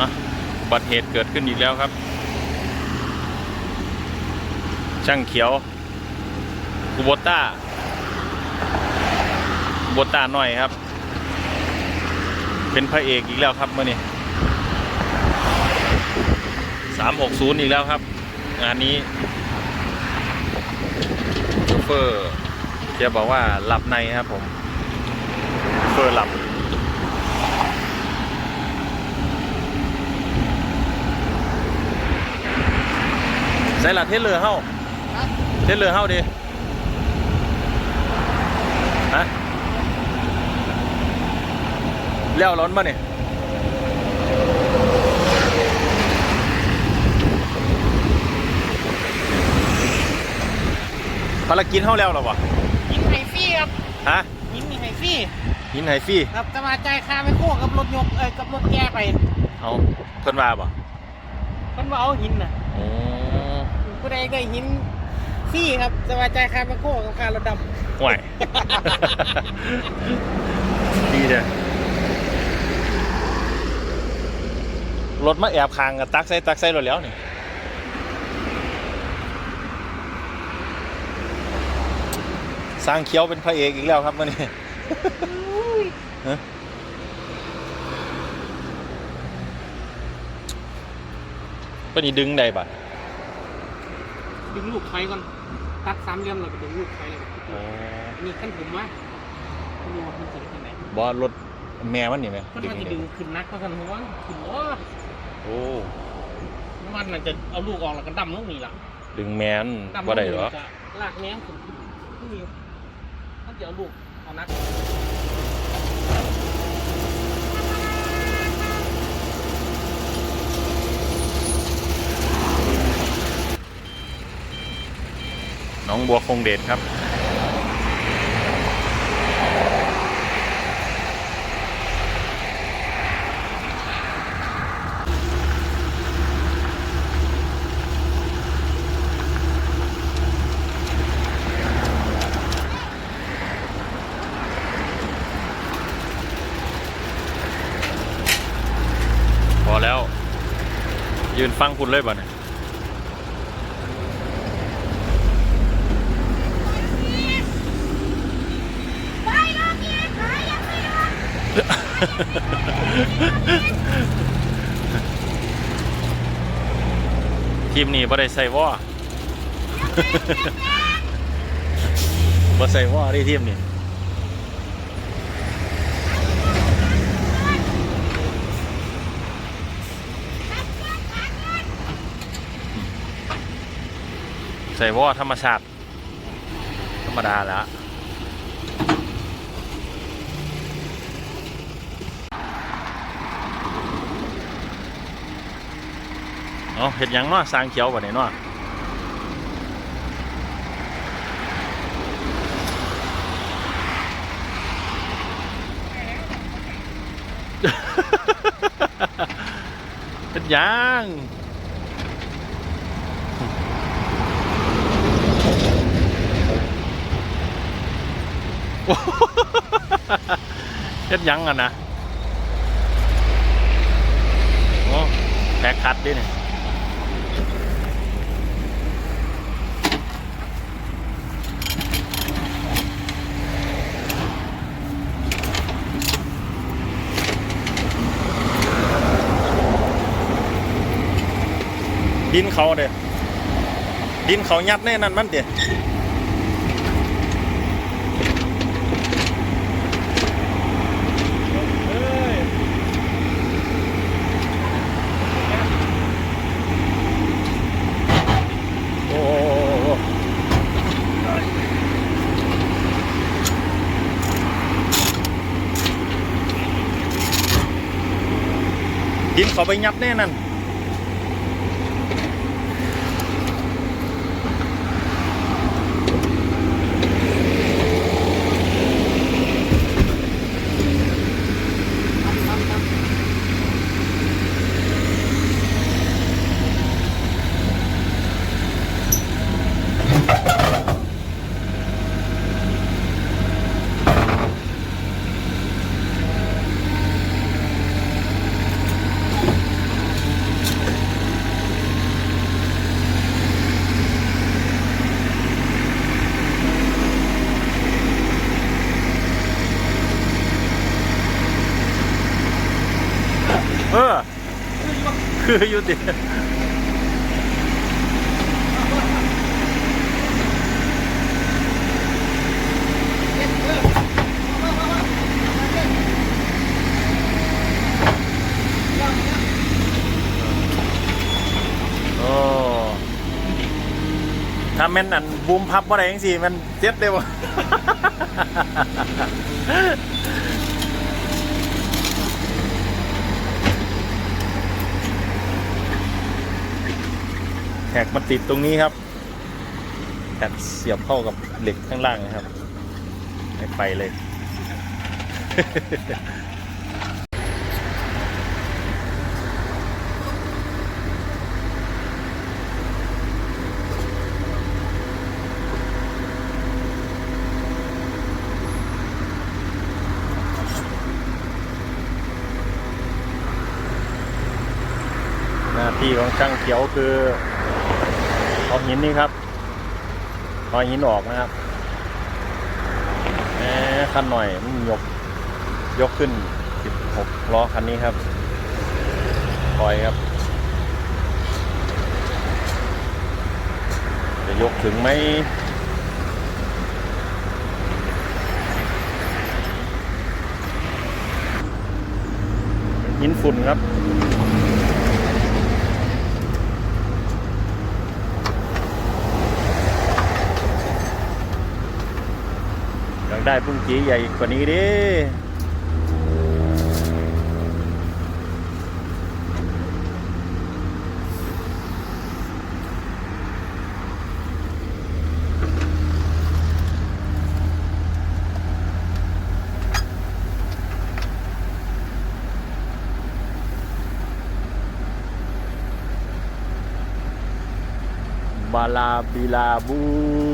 อะบัติเหตุเกิดขึ้นอีกแล้วครับ ช่างเขียวกูโบต้าโบต้าหน่อยครับ เป็นพระเอกอีกแล้วครับเมื่อนี้สามหกศูนย์อีกแล้วครับ งานนี้โชเฟอร์เจะบอกว่าหลับในครับผมโชเฟอร์หลับ ใส่ละเทเลอร์เฮาเทเลอร์เฮาดิฮะแล้วร้อนมาเนี่ยภารกิจเฮาแล้วหรอวะหินไฮฟี่ครับฮะหินมีไฮฟี่หินไฮฟี่ครับจะมาจ่ายค่าไม่โคกับรถยกเอ้ยกับรถแก้ไปเอาเพิ่นว่าบ่คนมาเอาหินน่ะโอ้ ผู้ใดได้หินฟรี่ครับจะมาจ่ายค่าไม่โคกับค่ารถดห่วย ดีเด้อรถมาแอบคางกับตักใส่ตักใส่รถแล้วนี่สร้างเคี้ยวเป็นพระเอกอีกแล้วครับมื่อนี้ฮะปนี่ดึงได้ปะำ ดึงลูกไฟก่อน ตัดสามเหลี่ยมแล้วก็ดึงลูกไฟเลยอันนี้ขั้นผมว่าไม่รู้ว่ามันจะเป็นไหนบอรถแม่มันนี่ไหมมันดึงมันจะนี่ดึงขึ้นนักเพราะฉะนั้นผมว่าขึ้นโอ้โอ้มันน่ะจะเอาลูกออกแล้วก็ดำลงนี่ล่ะดึงแมนดำลงว่าได้หรอจะลากแง้มขึ้นนี่มันจะเอาลูกเอานัก น้องบัวคงเดชครับ พอแล้ว ยืนฟังคุณเลยบ่เนี่ย ทีมนี้บ่ได้ใส่วอบ่ใส่วอได้ทีมนี้ใส่วอธรรมชาติธรรมดาแล้ว เอาเห็ดยังเนาะสร้างเขียวบ่เนี่ยเนาะเห็ดหยังเฮ็ดยังอะนะ โอ้แพ็คคัดดิเนี่ย ดินเขาเด้ดินเขายัดแน่นั่นมันเด้โอ้โหดินเขาไปยัดแน่นั่น เออ คืออยู่ติโอ้ถ้าแม่นอันบูมพับว่าไรยังสิมันเจ็บได้บ่แท็กมันติดตรงนี้ครับแท็กเสียบเข้ากับเหล็กข้างล่างนะครับไม่ไปเลย หน้าที่ของช่างเขียวคือ เอาหินนี่ครับเอาหินออกนะครับแหมคันหน่อยมันยกยกขึ้น 16 ล้อคันนี้ครับคอยครับ จะยกถึงไหมหินฝุ่นครับ อยาก ได้ปุ้งจีใหญ่กว่านี้ดิบาลาบิลาบู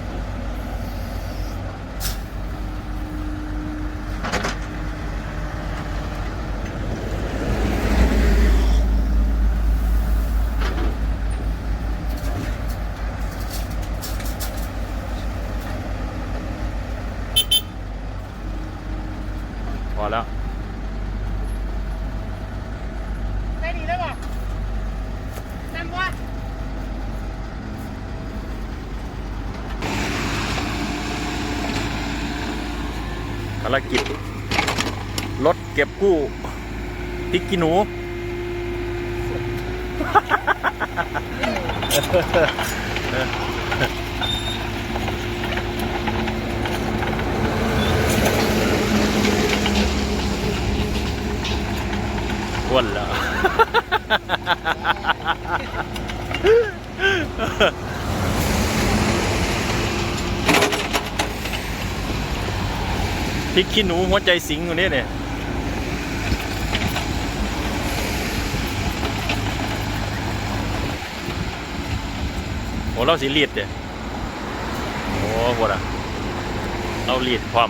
ารกิจ รถเก็บกู้พริกขี้หนู อ้วนแล้ว พริกขี้หนูหัวใจสิงอยู่นี่เนี่ยโอ้เราสีรีดเด้โอ้โหอะเรารีดพร้อม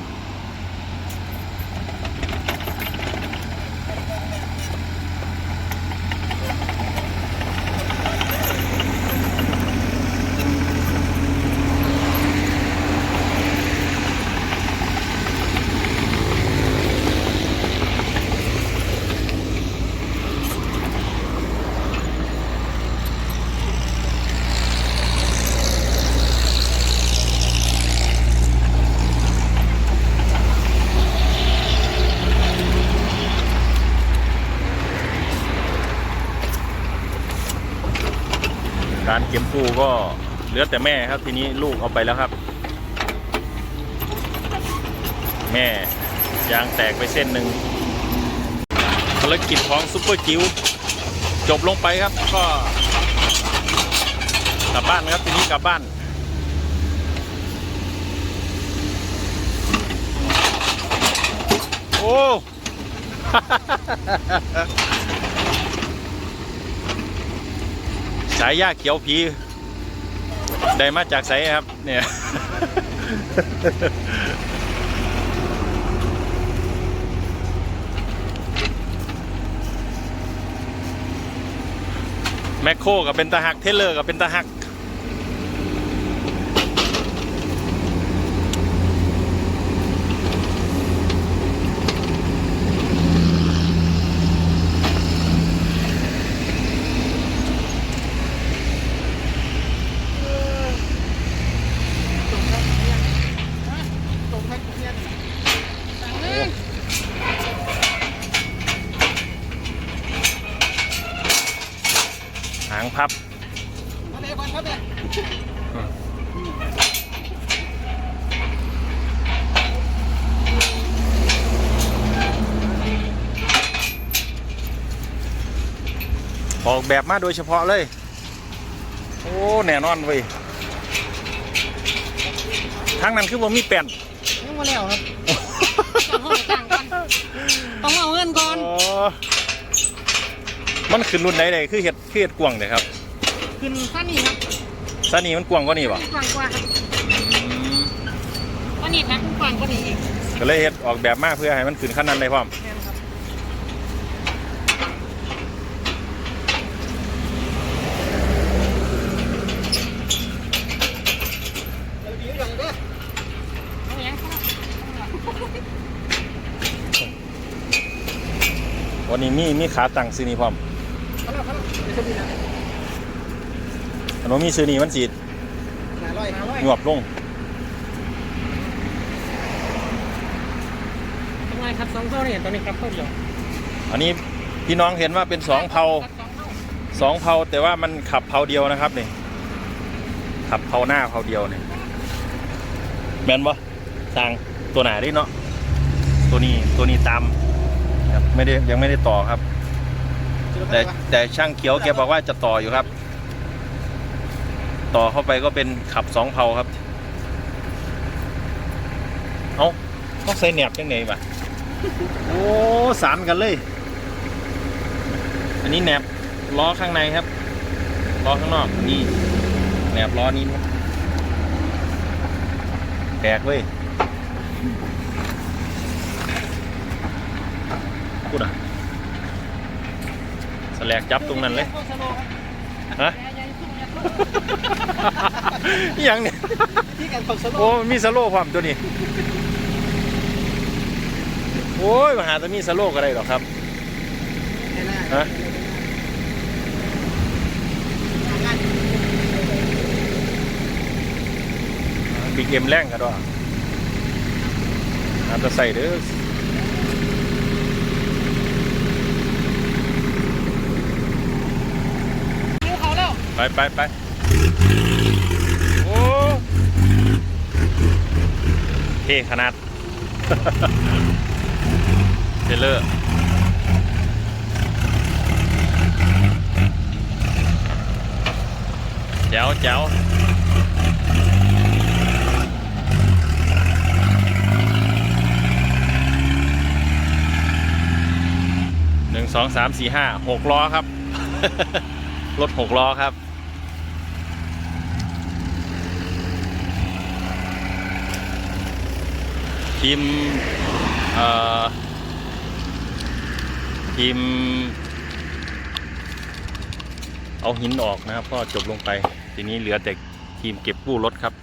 เก็บกู้ก็เหลือแต่แม่ครับ ทีนี้ลูกเอาไปแล้วครับ แม่ยางแตกไปเส้นหนึ่งภารกิจของซุปเปอร์จิ๋วจบลงไปครับก็กลับบ้านครับทีนี้กลับบ้านโอ้ สายยาเขียวผีได้มาจากไสครับ เนี่ย แมคโครกับเป็นตะหักเทเลอร์กับเป็นตะหัก หางพับออกแบบมาโดยเฉพาะเลย โอ้ แน่นอนเว้ยทางนั้นคือว่ามีแป้น มาแล้วครับต้องเอาต่างกันต้องเอาเงินก่อนอ๋อมันขึ้นรุ่นไหนใดคือเห็ดคือเห็ดกวางเนี่ยครับขึ้นสั้นนี่ครับซานี่มันกวางกว่านี่ป่ะกว้างกว่าครับวันนี้ครับกว้างกว่านี้อีกก็เลยเห็ดออกแบบมาเพื่อให้มันขึ้นขั้นนั้นได้พร้อม แม่นครับเอาอย่างครับ วั นนี้มีมีขาตั้งซื้อนี่พร้อมเอาแล้วเอาแล้วเดี๋ยวจะมีนะอันนี้มีซื้อนี่มันสีหาร้อยหาร้อยหยวบลงทำไมครับสองเท่านี่ตอนนี้ครับเท่าเดียวอันนี้พี่น้องเห็นว่าเป็นสองเผาสองเท่าสองเผาแต่ว่ามันขับเผาเดียวนะครับนี่ขับเผาหน้าเผาเดียวเนี่ยแมนบ่สั่งตัวไหนได้เนาะตัวนี้ตัวนี้ตามครับ ไม่ได้ยังไม่ได้ต่อครับ แต่แต่ช่างเขียวแกบอกว่าจะต่ออยู่ครับ ต่อเข้าไปก็เป็นขับสองเผาครับ เอาต้องใส่แหนบยังไงวะโอ้สานกันเลย อันนี้แหนบล้อข้างในครับล้อข้างนอกนี่แหนบล้อนี้ครับแตกเว้ย พูดอะสแลกจับตรงนั้นเลย ฮะ อหย่างเนี่ยที่กันขับสโลโอ้มีสโลว์ความตัวนี้ โอ้ยมาหาแตมีสโลว์ก็ได้หรอกครับ ฮะ บิ๊กเอ็มแรงกันด้วยอาจจะใส่เด้อ นิ้วเขาแล้ว ไปไปไปโอ้เท่ขนาดเทเลอร์แจ๋วแจ๋วหนึ่งสองสามสี่ห้าหกล้อครับ รถหกล้อครับ ทีมเอ่อทีม เอาหินออกนะครับ ก็จบลงไป ทีนี้เหลือแต่ทีมเก็บกู้รถครับ